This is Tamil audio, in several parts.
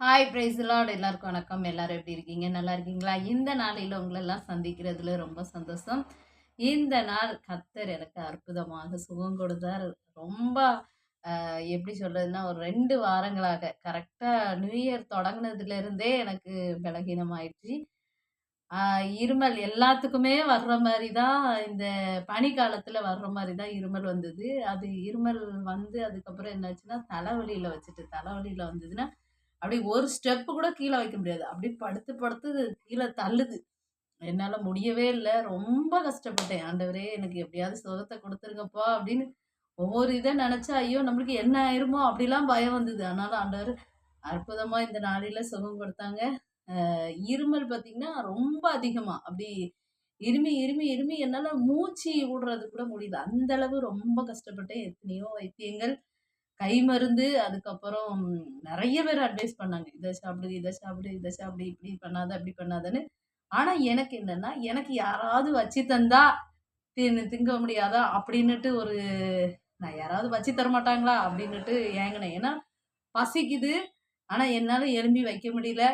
ஹாய் பிரைஸ்லாட் எல்லாருக்கும் வணக்கம். எல்லாரும் எப்படி இருக்கீங்க? நல்லா இருக்கீங்களா? இந்த நாளையில் உங்களெல்லாம் சந்திக்கிறதுல ரொம்ப சந்தோஷம். இந்த நாள் கத்தர் எனக்கு அற்புதமாக சுகம் கொடுத்தார். ரொம்ப எப்படி சொல்கிறதுன்னா ஒரு ரெண்டு வாரங்களாக கரெக்டாக நியூ இயர் தொடங்கினதுலேருந்தே எனக்கு பலகீனமாயிடுச்சு. இருமல் எல்லாத்துக்குமே வர்ற மாதிரி தான் இந்த பனி காலத்தில் வர்ற மாதிரி தான் இருமல் வந்தது. அது இருமல் வந்து அதுக்கப்புறம் என்னாச்சுன்னா தலைவலியில் வச்சுட்டு தலைவலியில் வந்ததுன்னா அப்படி ஒரு ஸ்டெப்பு கூட கீழே வைக்க முடியாது. அப்படி படுத்து படுத்து கீழே தள்ளுது. என்னால் முடியவே இல்லை. ரொம்ப கஷ்டப்பட்டேன். ஆண்டவரே எனக்கு எப்படியாவது சுகத்தை கொடுத்துருங்கப்பா அப்படின்னு ஒவ்வொரு இதை நினச்சா ஐயோ நம்மளுக்கு என்ன ஆயிருமோ அப்படிலாம் பயம் வந்தது. அதனால ஆண்டவர் அற்புதமாக இந்த நாளில் சுகம் கொடுத்தாங்க. இருமல் பார்த்திங்கன்னா ரொம்ப அதிகமாக அப்படி இருமி இருமி இருமி என்னால் மூச்சு விடுறது கூட முடியல. அந்த அளவு ரொம்ப கஷ்டப்பட்டேன். எத்தனையோ வைத்தியங்கள் கை மருந்து அதுக்கப்புறம் நிறைய பேர் அட்வைஸ் பண்ணாங்க. இதை சாப்பிடு இதை சாப்பிடு இதை சாப்பிடு இப்படி பண்ணாத அப்படி பண்ணாதன்னு. ஆனா எனக்கு என்னன்னா எனக்கு யாராவது வச்சு தந்தா தின்னு திங்க முடியாதா? அப்படின்னுட்டு ஒரு நான் யாராவது வச்சு தர மாட்டாங்களா? அப்படின்னுட்டு ஏங்கினேன். ஏன்னா பசிக்குது. ஆனா என்னால எலும்பி வைக்க முடியல.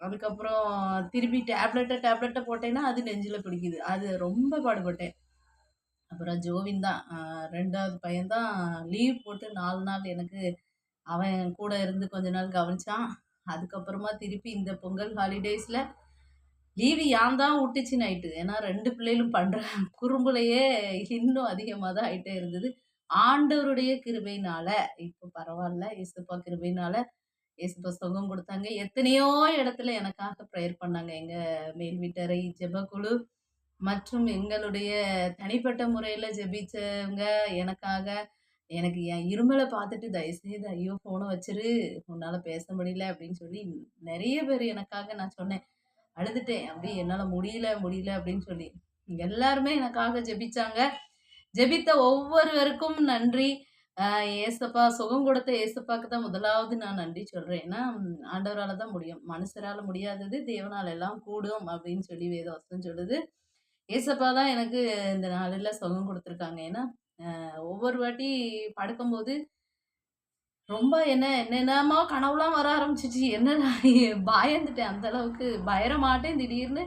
அதுக்கப்புறம் திருப்பி டேப்லெட்டை டேப்லெட்டை போட்டேன்னா அது நெஞ்சில் பிடிக்குது அது ரொம்ப பாடுபட்டேன். அப்புறம் ஜோவின் தான். ரெண்டாவது பையன்தான் லீவ் போட்டு நாலு நாள் எனக்கு அவன் கூட இருந்து கொஞ்ச நாள் கவனிச்சான். அதுக்கப்புறமா திருப்பி இந்த பொங்கல் ஹாலிடேஸில் லீவு ஏன் தான் விட்டுச்சு நைட்டு ஏன்னா ரெண்டு பிள்ளைகளும் பண்ணுற குறும்புலையே இன்னும் அதிகமாக தான் ஆகிட்டே இருந்தது. ஆண்டவருடைய கிருபையினால இப்போ பரவாயில்ல இயேசுப்பா கிருபையினால இயேசுப்பா சுகம் கொடுத்தாங்க. எத்தனையோ இடத்துல எனக்காக ப்ரேயர் பண்ணாங்க. எங்கள் மேல் வீட்டறை ஜெபக்குழு மற்றும் எங்களுடைய தனிப்பட்ட முறையில் ஜெபிச்சவங்க எனக்காக எனக்கு என் இருமலை பார்த்துட்டு தயவுசெய்து ஐயோ ஃபோனை வச்சிரு உன்னால் பேச முடியல அப்படின்னு சொல்லி நிறைய பேர் எனக்காக நான் சொன்னேன். அழுதுட்டேன். அப்படி என்னால் முடியல முடியல அப்படின்னு சொல்லி. எல்லாருமே எனக்காக ஜெபிச்சாங்க. ஜெபித்த ஒவ்வொருவருக்கும் நன்றி. ஏசப்பா சுகம் கொடுத்த ஏசப்பாக்கு தான் முதலாவது நான் நன்றி சொல்கிறேன் ஏன்னா ஆண்டவரால் தான் முடியும். மனுஷரால் முடியாதது தேவனால் எல்லாம் கூடும் அப்படின்னு சொல்லி வேதவசம் சொல்லுது. ஏசப்பா தான் எனக்கு இந்த நாளில் சுகம் கொடுத்துருக்காங்க. ஏன்னா ஒவ்வொரு வாட்டி படுக்கும்போது ரொம்ப என்ன என்னென்னமோ கனவுலாம் வர ஆரம்பிச்சிச்சு. என்னடா பயந்துட்டேன். அந்த அளவுக்கு பயர மாட்டேன் திடீர்னு.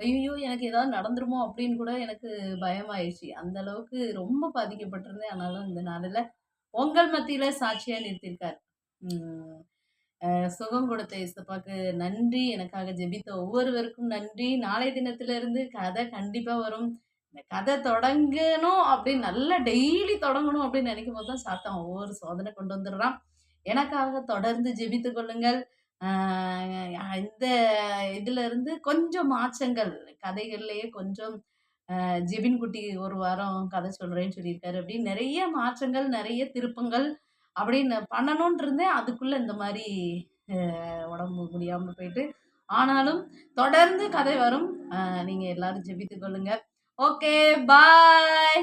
ஐயோ எனக்கு ஏதாவது நடந்துருமோ அப்படின்னு கூட எனக்கு பயமாயிடுச்சு. அந்த அளவுக்கு ரொம்ப பாதிக்கப்பட்டிருந்தேன். ஆனாலும் இந்த நாளில் உங்கள் மத்தியில் சாட்சியாக நிறுத்தியிருக்கார். சுகம் கொடுத்த இசப்பாக்கு நன்றி. எனக்காக ஜெபித்த ஒவ்வொருவருக்கும் நன்றி. நாளை தினத்திலிருந்து கதை கண்டிப்பாக வரும். இந்த கதை தொடங்கணும் அப்படின்னு நல்லா டெய்லி தொடங்கணும் அப்படின்னு நினைக்கும் போது தான் சாத்தான் ஒவ்வொரு சோதனை கொண்டு வந்துடுறான். எனக்காக தொடர்ந்து ஜெபித்து கொள்ளுங்கள். இந்த இதுல இருந்து கொஞ்சம் மாற்றங்கள் கதைகள்லயே கொஞ்சம் ஜெபின் குட்டி ஒரு வாரம் கதை சொல்றேன்னு சொல்லியிருக்காரு. அப்படின்னு நிறைய மாற்றங்கள் நிறைய திருப்பங்கள் அப்படின்னு பண்ணணும்னு இருந்தேன் அதுக்குள்ளே இந்த மாதிரி உடம்பு முடியாமல் போயிட்டு. ஆனாலும் தொடர்ந்து கதை வரும். நீங்கள் எல்லாரும் ஜெபித்து கொள்ளுங்க. Okay bye.